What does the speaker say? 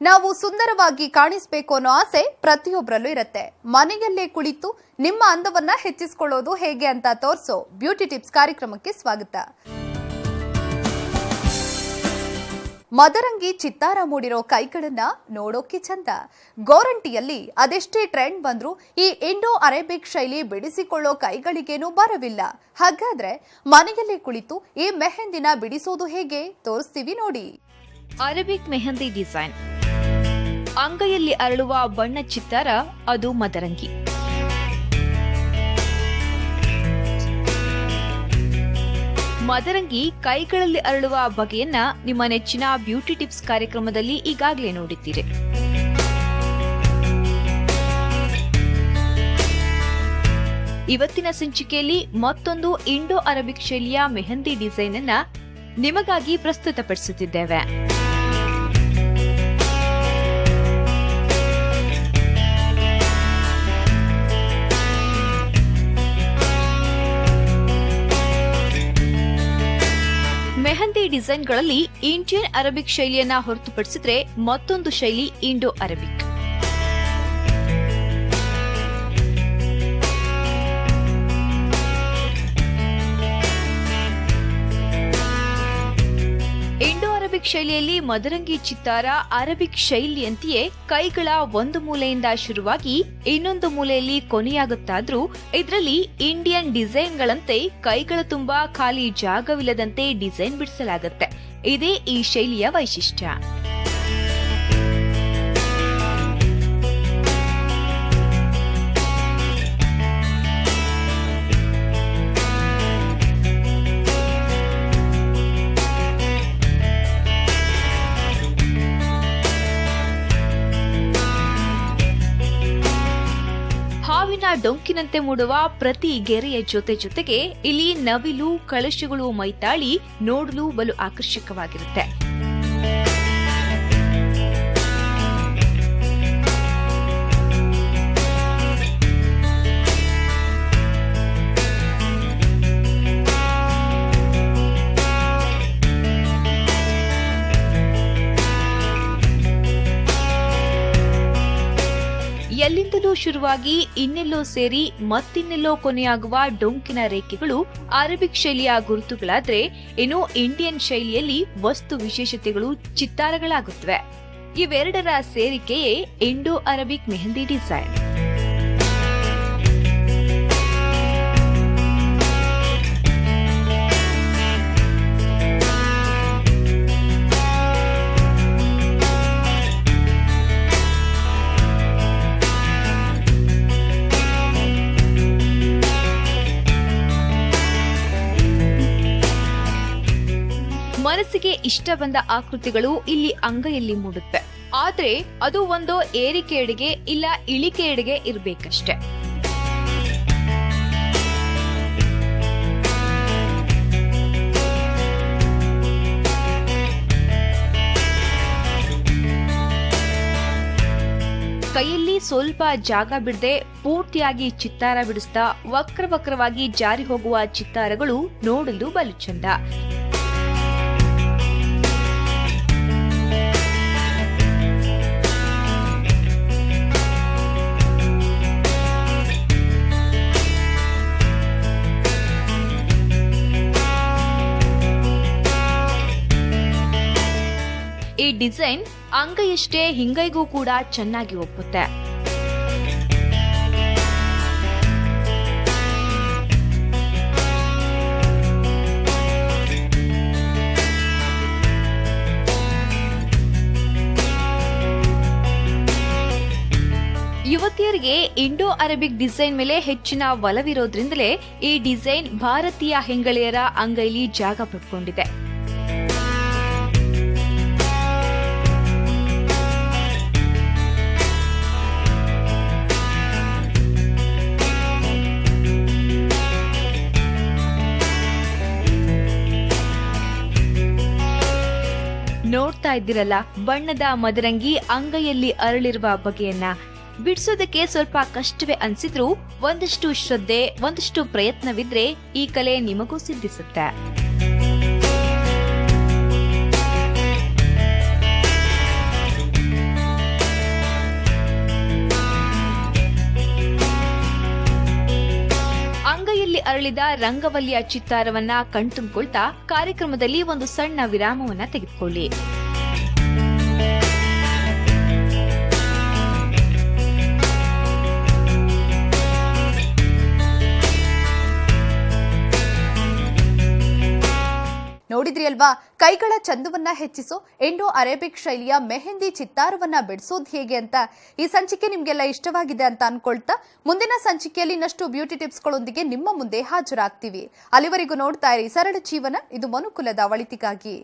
ನಾವು ಸುಂದರವಾಗಿ ಕಾಣಿಸ್ಬೇಕು ಅನ್ನೋ ಆಸೆ ಪ್ರತಿಯೊಬ್ಬರಲ್ಲೂ ಇರುತ್ತೆ. ಮನೆಯಲ್ಲೇ ಕುಳಿತು ನಿಮ್ಮ ಅಂದವನ್ನ ಹೆಚ್ಚಿಸಿಕೊಳ್ಳೋದು ಹೇಗೆ ಅಂತ ತೋರಿಸೋ ಬ್ಯೂಟಿ ಟಿಪ್ಸ್ ಕಾರ್ಯಕ್ರಮಕ್ಕೆ ಸ್ವಾಗತ. ಮದರಂಗಿ ಚಿತ್ತಾರ ಮೂಡಿರೋ ಕೈಗಳನ್ನ ನೋಡೋಕೆ ಚಂದ. ಗೋರಂಟಿಯಲ್ಲಿ ಅದೆಷ್ಟೇ ಟ್ರೆಂಡ್ ಬಂದ್ರೂ ಈ ಇಂಡೋ ಅರೇಬಿಕ್ ಶೈಲಿ ಬಿಡಿಸಿಕೊಳ್ಳೋ ಕೈಗಳಿಗೇನೂ ಬರವಿಲ್ಲ. ಹಾಗಾದ್ರೆ ಮನೆಯಲ್ಲೇ ಕುಳಿತು ಈ ಮೆಹಂದಿನ ಬಿಡಿಸೋದು ಹೇಗೆ? ತೋರಿಸ್ತೀವಿ ನೋಡಿ. Arabic mehndi design. ಅಂಗೈಯಲ್ಲಿ ಅರಳುವ ಬಣ್ಣ ಚಿತ್ತಾರ, ಅದು ಮದರಂಗಿ. ಮದರಂಗಿ ಕೈಗಳಲ್ಲಿ ಅರಳುವ ಬಗೆಯನ್ನ ನಿಮ್ಮ ನೆಚ್ಚಿನ ಬ್ಯೂಟಿ ಟಿಪ್ಸ್ ಕಾರ್ಯಕ್ರಮದಲ್ಲಿ ಈಗಾಗಲೇ ನೋಡಿದ್ದೀರಿ. ಇವತ್ತಿನ ಸಂಚಿಕೆಯಲ್ಲಿ ಮತ್ತೊಂದು ಇಂಡೋ ಅರಬಿಕ್ ಶೈಲಿಯ ಮೆಹಂದಿ ಡಿಸೈನ್ ಅನ್ನ ನಿಮಗಾಗಿ ಪ್ರಸ್ತುತಪಡಿಸುತ್ತಿದ್ದೇವೆ. ಡಿಸೈನ್ಗಳಲ್ಲಿ ಇಂಡಿಯನ್ ಅರಬಿಕ್ ಶೈಲಿಯನ್ನ ಹೊರತುಪಡಿಸಿದ್ರೆ ಮತ್ತೊಂದು ಶೈಲಿ ಇಂಡೋ ಅರಬಿಕ್. ಶೈಲಿಯಲ್ಲಿ ಮದರಂಗಿ ಚಿತ್ತಾರ, ಅರಬಿಕ್ ಶೈಲಿಯಂತೆಯೇ ಕೈಗಳ ಒಂದು ಮೂಲೆಯಿಂದ ಶುರುವಾಗಿ ಇನ್ನೊಂದು ಮೂಲೆಯಲ್ಲಿ ಕೊನೆಯಾಗುತ್ತಾದ್ರೂ ಇದರಲ್ಲಿ ಇಂಡಿಯನ್ ಡಿಸೈನ್ಗಳಂತೆ ಕೈಗಳ ತುಂಬಾ ಖಾಲಿ ಜಾಗವಿಲ್ಲದಂತೆ ಡಿಸೈನ್ ಬಿಡಿಸಲಾಗುತ್ತೆ. ಇದೇ ಈ ಶೈಲಿಯ ವೈಶಿಷ್ಟ್ಯ. ಡೊಂಕಿನಂತೆ ಮೂಡುವ ಪ್ರತಿ ಗೆರೆಯ ಜೊತೆ ಜೊತೆಗೆ ಇಲ್ಲಿ ನವಿಲು ಕಳಶಗಳು ಮೈತಾಳಿ ನೋಡಲು ಬಲು ಆಕರ್ಷಕವಾಗಿರುತ್ತೆ. ಎಲ್ಲಿಂದಲೂ ಶುರುವಾಗಿ ಇನ್ನೆಲ್ಲೋ ಸೇರಿ ಮತ್ತಿನ್ನೆಲ್ಲೋ ಕೊನೆಯಾಗುವ ಡೊಂಕಿನ ರೇಖೆಗಳು ಅರಬಿಕ್ ಶೈಲಿಯ ಗುರುತುಗಳಾದರೆ ಇನ್ನು ಇಂಡಿಯನ್ ಶೈಲಿಯಲ್ಲಿ ವಸ್ತು ವಿಶೇಷತೆಗಳು ಚಿತ್ತಾರಗಳಾಗುತ್ತವೆ. ಇವೆರಡರ ಸೇರಿಕೆಯೇ ಇಂಡೋ ಅರಬಿಕ್ ಮೆಹಂದಿ ಡಿಸೈನ್. ಮನಸ್ಸಿಗೆ ಇಷ್ಟ ಬಂದ ಆಕೃತಿಗಳು ಇಲ್ಲಿ ಅಂಗೈಯಲ್ಲಿ ಮೂಡುತ್ತೆ. ಆದ್ರೆ ಅದು ಒಂದು ಏರಿಕೆಯಡೆಗೆ ಇಲ್ಲ ಇಳಿಕೆಯಡೆಗೆ ಇರಬೇಕಷ್ಟೆ. ಕೈಯಲ್ಲಿ ಸ್ವಲ್ಪ ಜಾಗ ಬಿಡದೆ ಪೂರ್ತಿಯಾಗಿ ಚಿತ್ತಾರ ಬಿಡಿಸ್ತಾ ವಕ್ರ ವಕ್ರವಾಗಿ ಜಾರಿ ಹೋಗುವ ಚಿತ್ತಾರಗಳು ನೋಡಲು ಬಲು ಚಂದ. ಈ ಡಿಸೈನ್ ಅಂಗೈಯಷ್ಟೇ ಹಿಂಗೈಗೂ ಕೂಡ ಚೆನ್ನಾಗಿ ಒಪ್ಪುತ್ತೆ. ಯುವತಿಯರಿಗೆ ಇಂಡೋ ಅರೇಬಿಕ್ ಡಿಸೈನ್ ಮೇಲೆ ಹೆಚ್ಚಿನ ಒಲವಿರೋದ್ರಿಂದಲೇ ಈ ಡಿಸೈನ್ ಭಾರತೀಯ ಹೆಂಗಳೆಯರ ಅಂಗೈಲಿ ಜಾಗ ಪಡ್ಕೊಂಡಿದೆ. ನೋಡ್ತಾ ಇದ್ದೀರಲ್ಲ, ಬಣ್ಣದ ಮದರಂಗಿ ಅಂಗೈಯಲ್ಲಿ ಅರಳಿರುವ ಬಗೆಯನ್ನ. ಬಿಡಿಸೋದಕ್ಕೆ ಸ್ವಲ್ಪ ಕಷ್ಟವೇ ಅನ್ಸಿದ್ರು ಒಂದಷ್ಟು ಶ್ರದ್ಧೆ, ಒಂದಷ್ಟು ಪ್ರಯತ್ನವಿದ್ರೆ ಈ ಕಲೆ ನಿಮಗೂ ಸಿದ್ಧಿಸುತ್ತೆ. ಹೇಳಿದ ರಂಗವಲ್ಲಿಯ ಚಿತ್ತಾರವನ್ನ ಕಣ್ತುಂಬಿಕೊಳ್ತಾ ಕಾರ್ಯಕ್ರಮದಲ್ಲಿ ಒಂದು ಸಣ್ಣ ವಿರಾಮವನ್ನ ತೆಗೆದುಕೊಳ್ಳಿ. ನೋಡಿದ್ರಿ ಅಲ್ವಾ ಕೈಗಳ ಚಂದವನ್ನ ಹೆಚ್ಚಿಸೋ, ಎಂಡೋ ಅರೇಬಿಕ್ ಶೈಲಿಯ ಮೆಹಂದಿ ಚಿತ್ತಾರವನ್ನ ಬಿಡಿಸೋದು ಹೇಗೆ ಅಂತ. ಈ ಸಂಚಿಕೆ ನಿಮ್ಗೆಲ್ಲ ಇಷ್ಟವಾಗಿದೆ ಅಂತ ಅನ್ಕೊಳ್ತಾ, ಮುಂದಿನ ಸಂಚಿಕೆಯಲ್ಲಿ ಇನ್ನಷ್ಟು ಬ್ಯೂಟಿ ಟಿಪ್ಸ್ಗಳೊಂದಿಗೆ ನಿಮ್ಮ ಮುಂದೆ ಹಾಜರಾಗ್ತೀವಿ. ಅಲ್ಲಿವರೆಗೂ ನೋಡ್ತಾ ಇರಿ ಸರಳ ಜೀವನ, ಇದು ಮನುಕುಲದ ಒಳಿತಿಗಾಗಿ.